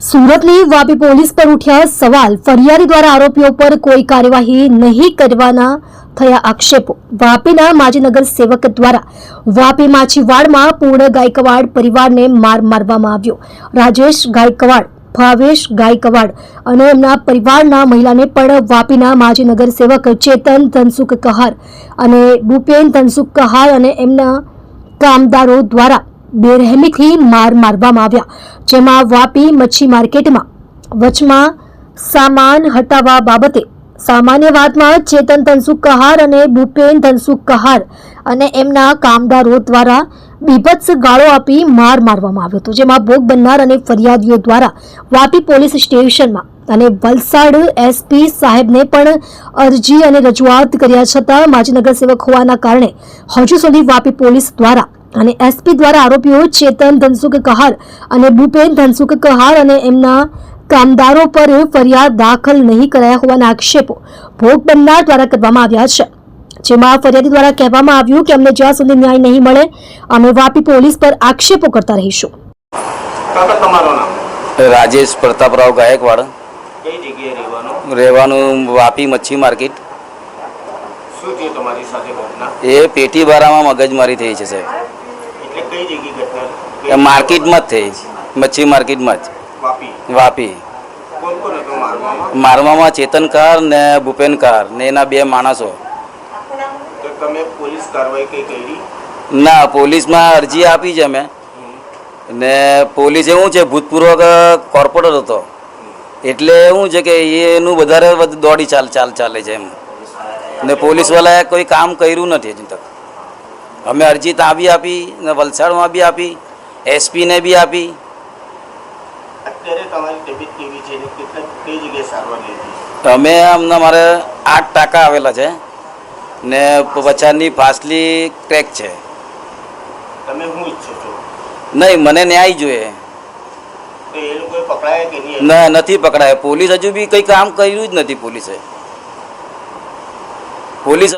સુરતની વાપી પોલીસ પર ઉઠ્યા સવાલ, ફરિયાદી દ્વારા આરોપીઓ પર કોઈ કાર્યવાહી નહીં કરવાના થયા આક્ષેપો. વાપીના માજીનગર સેવક દ્વારા વાપી માછીવાડમાં પૂર્ણ ગાયકવાડ પરિવારને માર મારવામાં આવ્યો. રાજેશ ગાયકવાડ, ભાવેશ ગાયકવાડ અને એમના પરિવારના મહિલાને પણ વાપીના માજીનગર સેવક ચેતન ધનસુખ કહાર અને ભૂપેન ધનસુખ કહાર અને એમના કામદારો દ્વારા બેરહેમીથી માર મારવામાં આવ્યા. જેમાં વાપી મચ્છી માર્કેટમાં વચમાં સામાન હટાવવા બાબતે સામાન્ય વાતમાં ચેતન ધનસુખ કહાર અને ભૂપેન ધનસુખ કહાર અને એમના કામદારો દ્વારા બીભત્સ ગાળો આપી માર મારવામાં આવ્યો હતો. જેમાં ભોગ બનનાર અને ફરિયાદીઓ દ્વારા વાપી પોલીસ સ્ટેશનમાં અને વલસાડ એસપી સાહેબને પણ અરજી અને રજૂઆત કર્યા છતાં માજીનગર સેવક હોવાના કારણે હજુ સુધી વાપી પોલીસ દ્વારા અને એસપી દ્વારા આરોપીઓ ચેતન ધનસુખ કહાર અને ભૂપેન ધનસુખ કહાર અને એમના કામદારો પર ફરિયાદ દાખલ નહીં કરાયા હોવાના આક્ષેપો ભોગ બનનાર દ્વારા કરવામાં આવ્યા છે. જેમાં ફરિયાદી દ્વારા કહેવામાં આવ્યું કે અમને જ્યાં સુધી ન્યાય નહીં મળે અમે વાપી પોલીસ પર આક્ષેપો કરતા રહીશું. કાકા તમારું નામ? રાજેશ પ્રતાપરાવ ગાયકવાડ. કઈ જગ્યાએ રહેવાનું? રહેવાનું વાપી મચ્છી માર્કેટ. શું થયું તમારી સાથે ઘટના એ પેટી બારામાં મગજમારી થઈ છે સાહેબ. એટલે કઈ જગ્યાએ ઘટના? એ માર્કેટમાં જ થઈ. મચ્છી માર્કેટમાં જ. વાપી? વાપી. કોણ કોણ હતો મારવામાં? મારવામાં ચેતન કાર ને ભૂપેન કાર ને એના બે માણસો. તો તમે પોલીસ કાર્યવાહી કઈ કરી? ના પોલીસમાં અરજી આપી છે મેં ને પોલીસ એવું છે ભૂતપૂર્વ કોર્પોરેટર હતો. એટલે એવું છે કે એનું વધારે દોડી ચાલ ચાલ ચાલે છે એમ. ને પોલીસવાળાએ કોઈ કામ કર્યું નથી હજી તક. અમે અરજી ત્યાં બી આપી ને વલસાડમાં બી આપી એસપીને બી આપી. અમે અમને મારે આઠ ટાંકા આવેલા છે ને પછાની ફાસલી ક્રેક છે. તમે શું ઈચ્છો છો? નહીં મને ન્યાય જોઈએ. ના નથી પકડાય. પોલીસ હજુ બી કંઈ કામ કર્યું જ નથી પોલીસે. પોલીસ